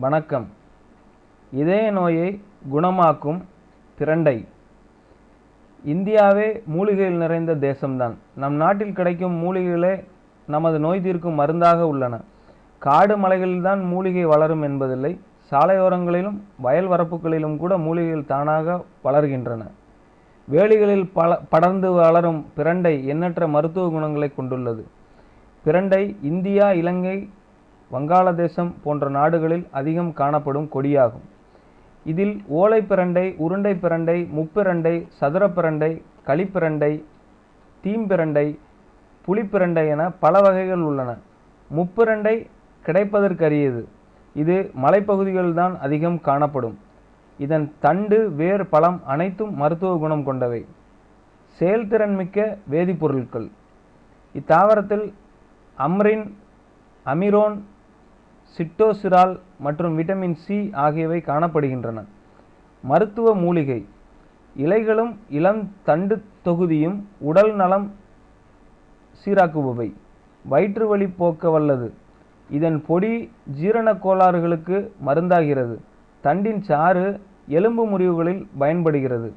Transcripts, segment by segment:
வணக்கம். இதய நோயை குணமாக்கும் பிரண்டை இந்தியாவே மூலிகையில் நிறைந்த தேசம்தான். நம் நாட்டில் கிடைக்கும் மூலிகைகளே நமது நோய் தீர்க்கும் மருந்தாக உள்ளன. காடு மலைகளில்தான் மூலிகை வளரும் என்பதில்லை. சாலையோரங்களிலும் வயல் வரப்புகளிலும் கூட மூலிகைகள் தானாக வளர்கின்றன. வேலிகளில் பல படர்ந்து வளரும் பிரண்டை எண்ணற்ற மருத்துவ குணங்களை கொண்டுள்ளது. பிரண்டை இந்தியா இலங்கை வங்காளதேசம் போன்ற நாடுகளில் அதிகம் காணப்படும் கொடியாகும். இதில் ஓலைப்பிரண்டை உருண்டை பிரண்டை முப்பிரண்டை சதுரப்பிரண்டை களிப்பிரண்டை தீம்பிரண்டை புளிப்பிரண்டை என பல வகைகள் உள்ளன. முப்பிரண்டை கிடைப்பதற்கரியது. இது மலைப்பகுதிகளில்தான் அதிகம் காணப்படும். இதன் தண்டு வேர் பழம் அனைத்தும் மருத்துவ குணம் கொண்டவை. செயல்திறன் மிக்க வேதிப்பொருட்கள். இத்தாவரத்தில் அம்ரின் அமிரோன் சிட்டோசிரால் மற்றும் விட்டமின் சி ஆகியவை காணப்படுகின்றன. மருத்துவ மூலிகை. இலைகளும் இளம் தண்டு தொகுதியும் உடல் நலம் சீராக்குபவை. வயிற்று வலி போக்க வல்லது இதன் பொடி ஜீரண கோளாறுகளுக்கு மருந்தாகிறது. தண்டின் சாறு எலும்பு முறிவுகளில் பயன்படுகிறது.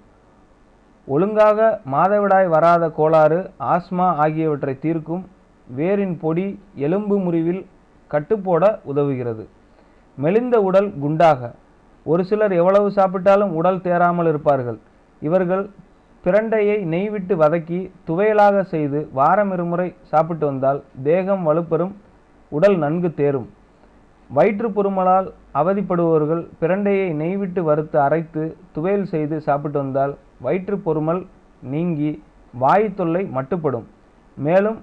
ஒழுங்காக மாதவிடாய் வராத கோளாறு ஆஸ்மா ஆகியவற்றை தீர்க்கும். வேரின் பொடி எலும்பு முறிவில் கட்டுப்போட உதவுகிறது. மெலிந்த உடல் குண்டாக. ஒரு சிலர் எவ்வளவு சாப்பிட்டாலும் உடல் தேராமல் இருப்பார்கள். இவர்கள் பிரண்டையை நெய் விட்டு வதக்கி துவையலாக செய்து வாரம் இருமுறை சாப்பிட்டு வந்தால் தேகம் வலுப்பெறும் உடல் நன்கு தேரும். வயிற்று பொறுமலால் அவதிப்படுபவர்கள் பிரண்டையை நெய் விட்டு வறுத்து அரைத்து துவையல் செய்து சாப்பிட்டு வந்தால் வயிற்று பொறுமல் நீங்கி வாய் தொல்லை மட்டுப்படும். மேலும்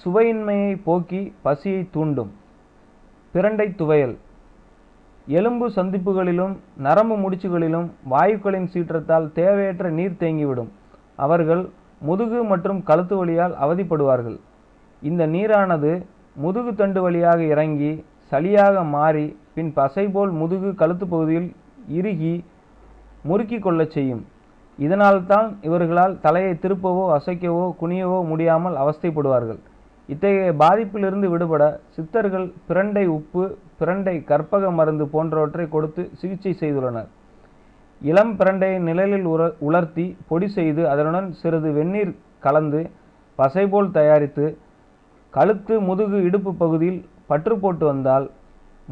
சுவையின்மையை போக்கி பசியை தூண்டும். பிரண்டை துவையல். எலும்பு சந்திப்புகளிலும் நரம்பு முடிச்சுகளிலும் வாயுக்களின் சீற்றத்தால் தேவையற்ற நீர் தேங்கிவிடும். அவர்கள் முதுகு மற்றும் கழுத்து வலியால் அவதிப்படுவார்கள். இந்த நீரானது முதுகு தண்டு வழியாக இறங்கி சளியாக மாறி பின் பசை போல் முதுகு கழுத்து பகுதியில் இறுகி முறுக்கி கொள்ளச் செய்யும். இதனால்தான் இவர்களால் தலையை திருப்பவோ அசைக்கவோ குனியவோ முடியாமல் அவஸ்தைப்படுவார்கள். இத்தகைய பாதிப்பிலிருந்து விடுபட சித்தர்கள் பிரண்டை உப்பு பிரண்டை கற்பக மருந்து போன்றவற்றை கொடுத்து சிகிச்சை செய்துள்ளனர். இளம் பிரண்டையை நிழலில் உர உலர்த்தி பொடி செய்து அதனுடன் சிறிது வெந்நீர் கலந்து பசை போல் தயாரித்து கழுத்து முதுகு இடுப்பு பகுதியில் பற்று போட்டு வந்தால்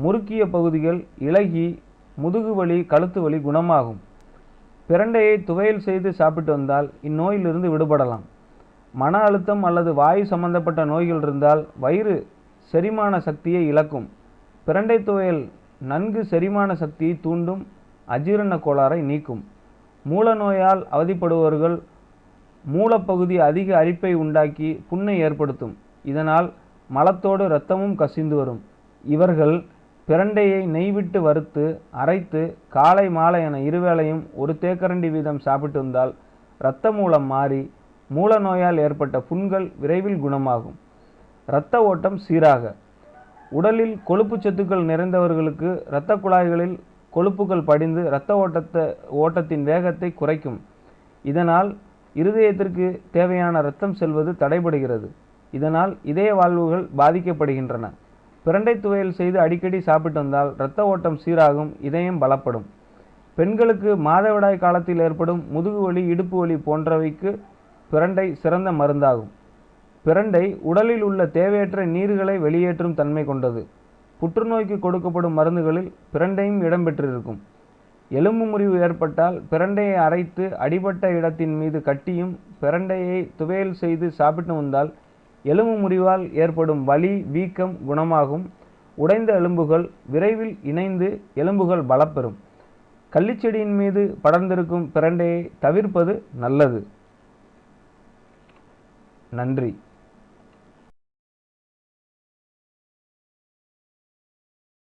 முறுக்கிய பகுதிகள் இலகி முதுகு வலி கழுத்து வலி குணமாகும். பிரண்டையை துவையல் செய்து சாப்பிட்டு வந்தால் இந்நோயிலிருந்து விடுபடலாம். மன அழுத்தம் அல்லது வாயு சம்பந்தப்பட்ட நோய்கள் இருந்தால் வயிறு செரிமான சக்தியை இழக்கும். பிரண்டை துவையல் நன்கு செரிமான சக்தியை தூண்டும் அஜீரண கோளாறை நீக்கும். மூல நோயால் அவதிப்படுபவர்கள் மூலப்பகுதி அதிக அரிப்பை உண்டாக்கி புண்ணை ஏற்படுத்தும். இதனால் மலத்தோடு இரத்தமும் கசிந்து வரும். இவர்கள் பிரண்டையை நெய்விட்டு வறுத்து அரைத்து காலை மாலை என இருவேளையும் ஒரு தேக்கரண்டி வீதம் சாப்பிட்டு வந்தால் இரத்த மூலம் மாறி மூல நோயால் ஏற்பட்ட புண்கள் விரைவில் குணமாகும். இரத்த ஓட்டம் சீராக. உடலில் கொழுப்பு சத்துக்கள் நிறைந்தவர்களுக்கு இரத்த குழாய்களில் கொழுப்புகள் படிந்து இரத்த ஓட்டத்தை ஓட்டத்தின் வேகத்தை குறைக்கும். இதனால் இருதயத்திற்கு தேவையான இரத்தம் செல்வது தடைபடுகிறது. இதனால் இதய வாழ்வுகள் பாதிக்கப்படுகின்றன. பிரண்டை துவையல் செய்து அடிக்கடி சாப்பிட்டு வந்தால் இரத்த ஓட்டம் சீராகும் இதயம் பலப்படும். பெண்களுக்கு மாதவிடாய் காலத்தில் ஏற்படும் முதுகு வலி இடுப்பு வலி போன்றவைக்கு பிரண்டை சிறந்த மருந்தாகும். பிரண்டை உடலில் உள்ள தேவையற்ற நீர்களை வெளியேற்றும் தன்மை கொண்டது. புற்றுநோய்க்கு கொடுக்கப்படும் மருந்துகளில் பிரண்டையும் இடம்பெற்றிருக்கும். எலும்பு முறிவு ஏற்பட்டால் பிரண்டையை அரைத்து அடிபட்ட இடத்தின் மீது கட்டியும் பிரண்டையை துவையல் செய்து சாப்பிட்டு வந்தால் எலும்பு முறிவால் ஏற்படும் வலி வீக்கம் குணமாகும். உடைந்த எலும்புகள் விரைவில் இணைந்து எலும்புகள் பலப்பெறும். கள்ளிச்செடியின் மீது படர்ந்திருக்கும் பிரண்டையை தவிர்ப்பது நல்லது. நன்றி.